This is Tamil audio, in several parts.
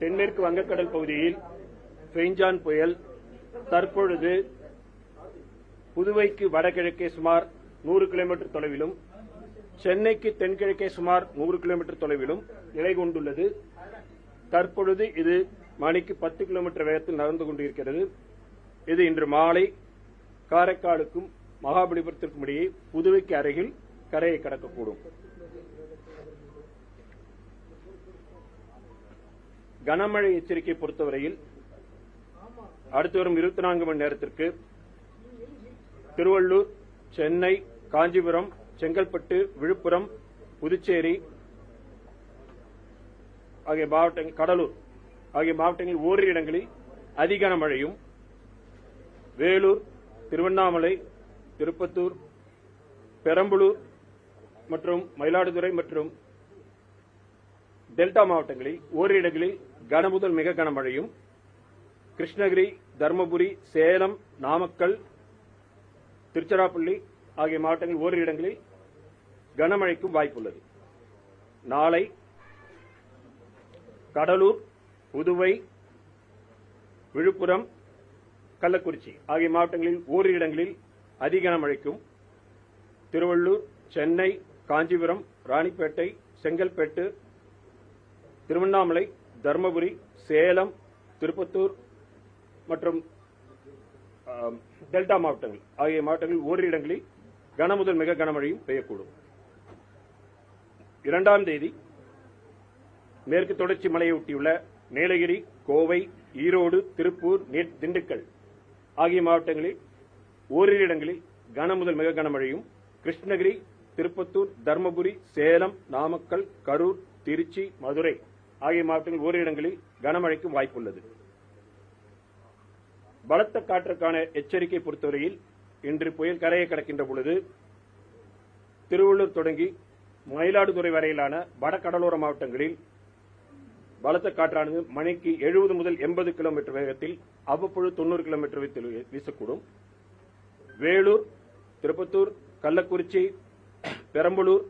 தென்மேற்கு வங்கக்கடல் பகுதியில் பெய்ஞ்சான் புயல் தற்பொழுது புதுவைக்கு வடகிழக்கே சுமார் நூறு கிலோமீட்டர் தொலைவிலும் சென்னைக்கு தென்கிழக்கே சுமார் நூறு கிலோமீட்டர் தொலைவிலும் நிலை கொண்டுள்ளது. தற்பொழுது இது மணிக்கு பத்து கிலோமீட்டர் வேகத்தில் நகர்ந்து கொண்டிருக்கிறது. இது இன்று மாலை காரைக்காலுக்கும் மகாபலிபுரத்திற்கும் இடையே புதுவைக்கு அருகில் கரையை கடக்கக்கூடும். கனமழை எச்சரிக்கை பொறுத்தவரையில் அடுத்து வரும் இருபத்தி நான்கு மணி நேரத்திற்கு திருவள்ளூர் சென்னை காஞ்சிபுரம் செங்கல்பட்டு விழுப்புரம் புதுச்சேரி ஆகிய மாவட்டங்கள் கடலூர் ஆகிய மாவட்டங்களில் ஓரிரு இடங்களில் அதி கனமழையும் வேலூர் திருவண்ணாமலை திருப்பத்தூர் பெரம்பலூர் மற்றும் மயிலாடுதுறை மற்றும் டெல்டா மாவட்டங்களில் ஓரிரு இடங்களில் கனமுதல் மிக கனமழையும். கிருஷ்ணகிரி தருமபுரி சேலம் நாமக்கல் திருச்சிராப்பள்ளி ஆகிய மாவட்டங்களில் ஓரிரு இடங்களில் கனமழைக்கும் வாய்ப்புள்ளது. நாளை கடலூர் புதுவை விழுப்புரம் கள்ளக்குறிச்சி ஆகிய மாவட்டங்களில் ஓரிரு இடங்களில் அதிக கனமழைக்கும் திருவள்ளூர் சென்னை காஞ்சிபுரம் ராணிப்பேட்டை செங்கல்பேட்டு திருவண்ணாமலை தருமபுரி சேலம் திருப்பத்தூர் மற்றும் டெல்டா மாவட்டங்கள். ஆகிய மாவட்டங்களில் ஓரிரு இடங்களில் கனமுதல் மிக கனமழையும் பெய்யக்கூடும். இரண்டாம் தேதி மேற்கு தொடர்ச்சி மலையொட்டியுள்ள நீலகிரி கோவை ஈரோடு திருப்பூர் திண்டுக்கல் ஆகிய மாவட்டங்களில் ஓரிரு இடங்களில் கனமுதல் மிக கனமழையும் கிருஷ்ணகிரி திருப்பத்தூர் தருமபுரி சேலம் நாமக்கல் கரூர் திருச்சி மதுரை. ஆகிய மாவட்டங்களில் ஓரிரு இடங்களில் கனமழைக்கும் வாய்ப்புள்ளது. பலத்த காற்றுக்கான எச்சரிக்கை பொறுத்தவரையில் இன்று புயல் கரையை கடக்கின்ற பொழுது திருவள்ளூர் தொடங்கி மயிலாடுதுறை வரையிலான வடகடலோர மாவட்டங்களில் பலத்த காற்றானது மணிக்கு எழுபது முதல் எண்பது கிலோமீட்டர் வேகத்தில் அவ்வப்பொழுது தொண்ணூறு கிலோமீட்டர் வீசக்கூடும். வேலூர் திருப்பத்தூர் கள்ளக்குறிச்சி பெரம்பலூர்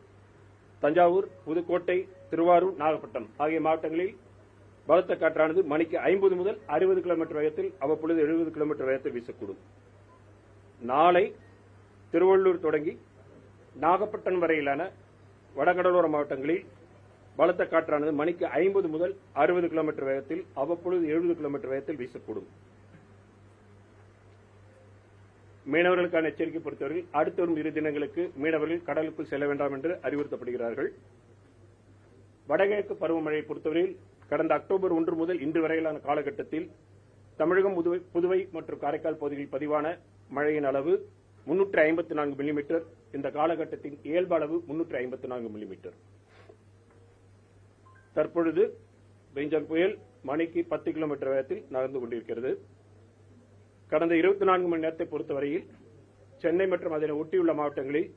தஞ்சாவூர் புதுக்கோட்டை திருவாரூர் நாகப்பட்டினம் ஆகிய மாவட்டங்களில் பலத்த காற்றானது மணிக்கு ஐம்பது முதல் அறுபது கிலோமீட்டர் வேகத்தில் அவ்வப்பொழுது எழுபது கிலோமீட்டர் வேகத்தில் வீசக்கூடும். நாளை திருவள்ளூர் தொடங்கி நாகப்பட்டினம் வரையிலான வடகடலோர மாவட்டங்களில் பலத்த காற்றானது மணிக்கு ஐம்பது முதல் அறுபது கிலோமீட்டர் வேகத்தில் அவ்வப்பொழுது எழுபது கிலோமீட்டர் வேகத்தில் வீசக்கூடும். மீனவர்களுக்கான எச்சரிக்கை பொறுத்தவரையில் அடுத்து வரும் இரு தினங்களுக்கு மீனவர்கள் கடலுக்குள் செல்ல வேண்டாம் என்று அறிவுறுத்தப்படுகிறார்கள். வடகிழக்கு பருவமழையை பொறுத்தவரையில் கடந்த அக்டோபர் ஒன்று முதல் இன்று வரையிலான காலகட்டத்தில் தமிழகம் புதுவை புதுவை மற்றும் காரைக்கால் பகுதிகளில் பதிவான மழையின் அளவு முன்னூற்று ஐம்பத்தி நான்கு மில்லிமீட்டர் இந்த காலகட்டத்தின் இயல்பு அளவு முன்னூற்று ஐம்பத்தி நான்கு மில்லிமீட்டர் தற்பொழுது பெஞ்சன் புயல் மணிக்கு பத்து கிலோமீட்டர் வேகத்தில் நகர்ந்து கொண்டிருக்கிறது. கடந்த இருபத்தி நான்கு மணி நேரத்தை பொறுத்தவரையில் சென்னை மற்றும் அதனை ஒட்டியுள்ள மாவட்டங்களில்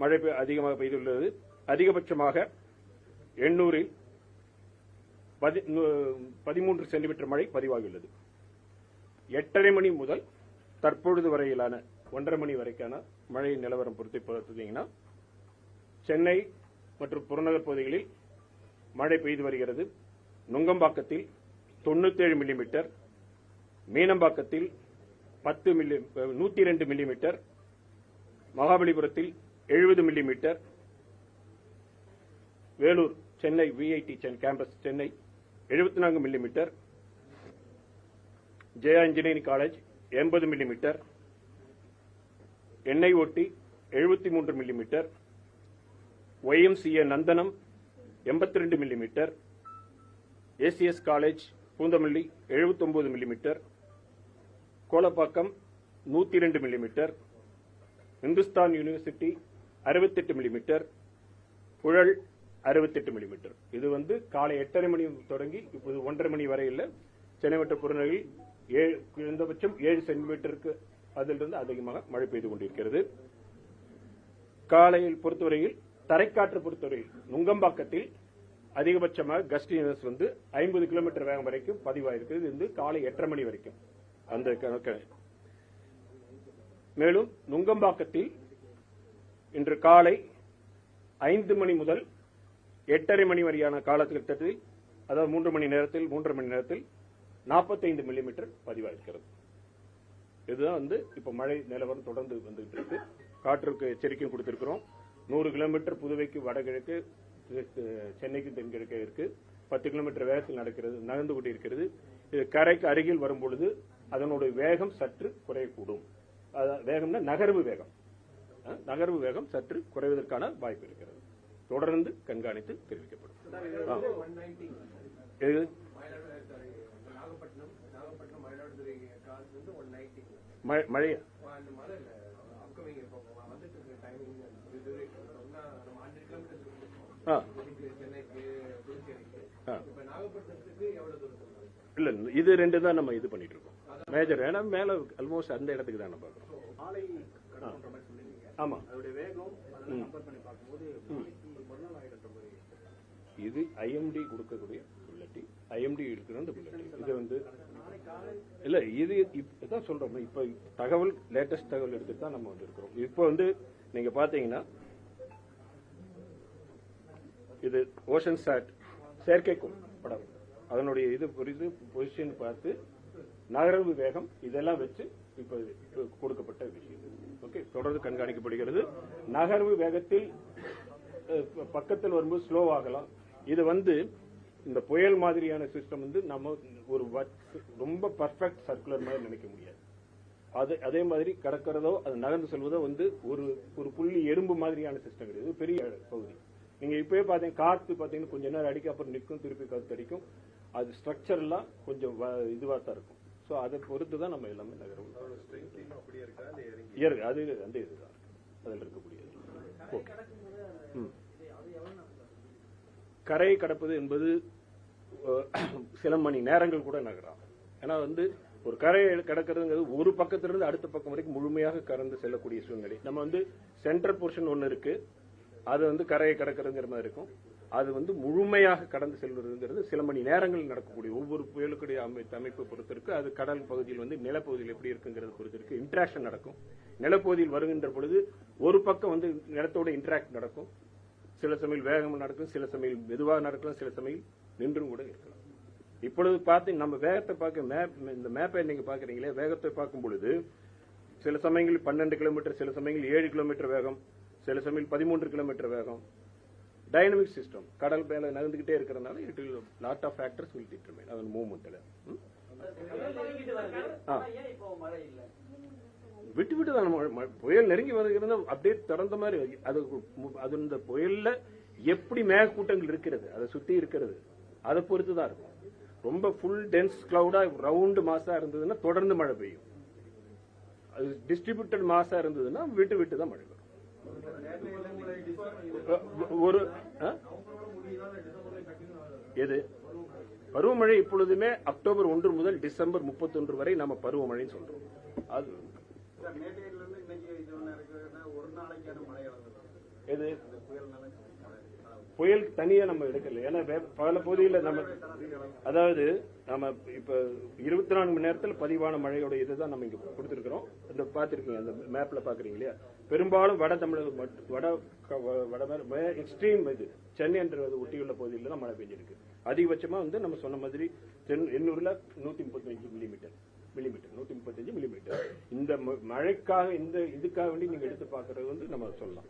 மழை அதிகமாக பெய்துள்ளது. அதிகபட்சமாக எண்ணூறில் பதி- பதிமூன்று சென்டிமீட்டர் மழை பதிவாகியுள்ளது. எட்டரை மணி முதல் தற்பொழுது வரையிலான ஒன்றரை மணி வரைக்கான மழை நிலவரம் பொறுத்து பார்த்தீங்கன்னா சென்னை மற்றும் புறநகர் பகுதிகளில் மழை பெய்து வருகிறது. நுங்கம்பாக்கத்தில் தொண்ணூத்தேழு மில்லிமீட்டர் மீனம்பாக்கத்தில் பத்து மில்லி நூத்தி ரெண்டு மில்லிமீட்டர் மகாபலிபுரத்தில் எழுபது millimetre Vellore Chennai VIT campus Chennai எழுபத்தி நான்கு மில்லிமீட்டர் ஜெயா இன்ஜினியரிங் காலேஜ் எண்பது மில்லிமீட்டர் எண்ணெய் ஓட்டி எழுபத்தி மூன்று மில்லிமீட்டர் ஒய்எம்சிஏ நந்தனம் எண்பத்தி ரெண்டு millimetre ACS college Poonamallee 79 millimetre Kolappakkam நூத்தி இரண்டு மில்லிமீட்டர் இந்துஸ்தான் யூனிவர்சிட்டி அறுபத்தெட்டு மில்லிமீட்டர் புழல் அறுபத்தெட்டு மில்லிமீட்டர் இது வந்து காலை எட்டரை மணி தொடங்கி இப்போது ஒன்றரை மணி வரையில் சென்னை வட்ட புறநகரில் ஏழு குறைந்தபட்சம் ஏழு சென்டிமீட்டருக்கு அதிலிருந்து அதிகமாக மழை பெய்து கொண்டிருக்கிறது. காலையில் பொறுத்தவரையில் தரைக்காற்று பொறுத்தவரையில் நுங்கம்பாக்கத்தில் அதிகபட்சமாக கஸ்ட் யூனிவர்ஸ் வந்து ஐம்பது கிலோமீட்டர் வேகம் வரைக்கும் பதிவாயிருக்கிறது. இது காலை எட்டரை மணி வரைக்கும். அந்த கணக்கு மேலும் நுங்கம்பாக்கத்தில் இன்று காலை ஐந்து மணி முதல் எட்டரை மணி வரையான காலத்திட்டத்தில் அதாவது மூன்று மணி நேரத்தில் மூன்றரை மணி நேரத்தில் 45 மில்லிமீட்டர் பதிவாயிருக்கிறது. இதுதான் வந்து இப்ப மழை நிலவரம் தொடர்ந்து வந்துகிட்டு இருக்கு. காற்றுக்கு எச்சரிக்கையும் கொடுத்திருக்கிறோம். நூறு கிலோமீட்டர் புதுவைக்கு வடகிழக்கு சென்னைக்கு தென்கிழக்கு இருக்கு. பத்து கிலோமீட்டர் வேகத்தில் நடக்கிறது நகர்ந்து கொண்டிருக்கிறது. இது கரைக்கு அருகில் வரும் பொழுது அதனுடைய வேகம் சற்று குறையக்கூடும். அதான் வேகம்னா நகர்வு வேகம். நகர்வு வேகம் சற்று குறைவதற்கான வாய்ப்பு இருக்கிறது. தொடர்ந்து கண்காணித்து தெரிவிக்கப்படும். ஆ. இது நாகப்பட்டினம் நாகப்பட்டினம் மயிலாடுதுறை கிராஸ் வந்து ஒன் நைன்டி மழை- மழை அந்த மலை இல்ல இது ரெண்டு தான் நம்ம இது பண்ணிட்டு இருக்கோம். மேஜர் ஏன்னா மேல ஆல்மோஸ்ட் அந்த இடத்துக்கு தான் சொல்லிருக்கீங்க ஆமா. அதோட வேகம் இது ஐஎம்டி கொடுக்கக்கூடிய புல்லட்டி ஐஎம்டி இருக்கிற அந்த புல்லட்டி இது வந்து இல்ல இது இதான் சொல்றோம். இப்ப தகவல் லேட்டஸ்ட் தகவல் எடுத்துட்டு தான் நம்ம வந்து இருக்கிறோம் இப்போ வந்து நீங்க பாத்தீங்கன்னா இது ஓஷன் சாட் செயற்கைக்கோள் படம். அதனுடைய இது குறித்து பொசிஷன் பார்த்து நகர்வு வேகம் இதெல்லாம் வச்சு இப்ப கொடுக்கப்பட்ட விஷயம். ஓகே தொடர்ந்து கண்காணிக்கப்படுகிறது. நகர்வு வேகத்தில் பக்கத்தில் வரும்போது ஸ்லோ ஆகலாம். இது வந்து இந்த புயல் மாதிரியான சிஸ்டம் வந்து நம்ம ஒரு ரொம்ப பர்ஃபெக்ட் சர்க்குலர் மாதிரி நினைக்க முடியாது. அது அதே மாதிரி கடக்கிறதோ அது நகர்ந்து செல்வதோ வந்து ஒரு ஒரு புள்ளி எறும்பு மாதிரியான சிஸ்டம் கிடையாது. இது பெரிய பகுதி. நீங்க இப்பவே பாத்தீங்க காத்து பாத்தீங்கன்னா கொஞ்ச நேரம் அடிக்க அப்புறம் நிற்கும் திருப்பி காத்து அடிக்கும். அது ஸ்ட்ரக்சர் எல்லாம் கொஞ்சம் வ- இதுவா தான் இருக்கும். சோ அதை பொறுத்து தான் நம்ம எல்லாமே நகரும் இயற்கை அது அந்த இதுதான். அதில் இருக்கக்கூடியது. ஓகே ம். கரையை கடப்பது என்பது சில மணி நேரங்கள் கூட நகராம் ஏன்னா வந்து ஒரு கரையை கடக்கிறதுங்கிறது ஒரு பக்கத்திலிருந்து அடுத்த பக்கம் வரைக்கும் முழுமையாக கறந்து செல்லக்கூடிய சூழ்நிலை. நம்ம வந்து சென்டர் போர்ஷன் ஒன்று இருக்கு. அது வந்து கரையை கடக்கிறதுங்கிற மாதிரி இருக்கும். அது வந்து முழுமையாக கடந்து செல்வதுங்கிறது சில மணி நேரங்கள் நடக்கக்கூடிய ஒவ்வொரு புயலுக்குடைய அமைப்பு அமைப்பு பொறுத்திருக்கு. அது கடல் பகுதியில் வந்து நிலப்பகுதியில் எப்படி இருக்குங்கிறது பொறுத்திருக்கு. இன்ட்ராக்ஷன் நடக்கும். நிலப்பகுதியில் வருகின்ற பொழுது ஒரு பக்கம் வந்து நிலத்தோட இன்ட்ராக்ட் நடக்கும். சில சமயம் வேகம் நடக்கும் சில சமயம் மெதுவாக நடக்கும் சில சமயம் நின்றும் கூட இருக்கலாம். இப்பொழுது பார்த்து நம்ம வேகத்தை பார்க்க மேப் இந்த மேப்பை நீங்க பாக்குறீங்களே வேகத்தை பார்க்கும் பொழுது சில சமயங்களில் பன்னெண்டு கிலோமீட்டர் சில சமயங்களில் ஏழு கிலோமீட்டர் வேகம் சில சமயம் பதிமூன்று கிலோமீட்டர் வேகம். டைனமிக் சிஸ்டம் கடல் மேல நகர்ந்துகிட்டே இருக்கிறதுனால it lot of factors will determine அதன் மூவ்மெண்ட்ல விட்டு விட்டு தான் மழை- புயல் நெருங்கி வருகிறது அப்படியே திறந்த மாதிரி அது அது இந்த புயல்ல எப்படி மேகக்கூட்டங்கள் இருக்கிறது? அதை சுத்தி இருக்கிறது. அதை பொறுத்து தான் இருக்கும். ரொம்ப ஃபுல் டென்ஸ் கிளவுடா ரவுண்டு மாசா இருந்ததுன்னா தொடர்ந்து மழை பெய்யும். அது டிஸ்ட்ரிபியூட்டட் மாசா இருந்ததுன்னா விட்டு விட்டு தான் மழை வரும். ஒரு ஆ? எது? பருவமழை இப்பொழுதுமே அக்டோபர் ஒன்று முதல் டிசம்பர் முப்பத்தொன்று வரை நம்ம பருவமழைன்னு சொல்றோம். அது சார் நேற்றையில இருந்து இன்னைக்கு இது ஒண்ணு இருக்குன்னா ஒரு நாளைக்கான மழை அளவு எது? புயல் தனியா நம்ம எடுக்கல. ஏன்னா பல பகுதியில் நம்ம அதாவது நம்ம இப்ப இருபத்தி நான்கு மணி நேரத்தில் பதிவான மழையோட இதுதான் நம்ம இங்க கொடுத்திருக்கிறோம். இந்த பாத்திருக்கீங்க அந்த மேப்ல பாக்குறீங்க இல்லையா? பெரும்பாலும் வட மட்டும் வட வட எக்ஸ்ட்ரீம் இது. சென்னை என்ற ஒட்டியுள்ள பகுதியில் தான் மழை பெஞ்சிருக்கு. அதிகபட்சமா வந்து நம்ம சொன்ன மாதிரி தென் எண்ணூர்ல நூத்தி முப்பத்தஞ்சு மில்லிமீட்டர் மில்லிமீட்டர் நூத்தி முப்பத்தஞ்சு மில்லிமீட்டர் இந்த மழைக்காக இந்த இதுக்காக வேண்டி நீங்க எடுத்து பாக்குறது வந்து நம்ம சொல்லலாம்.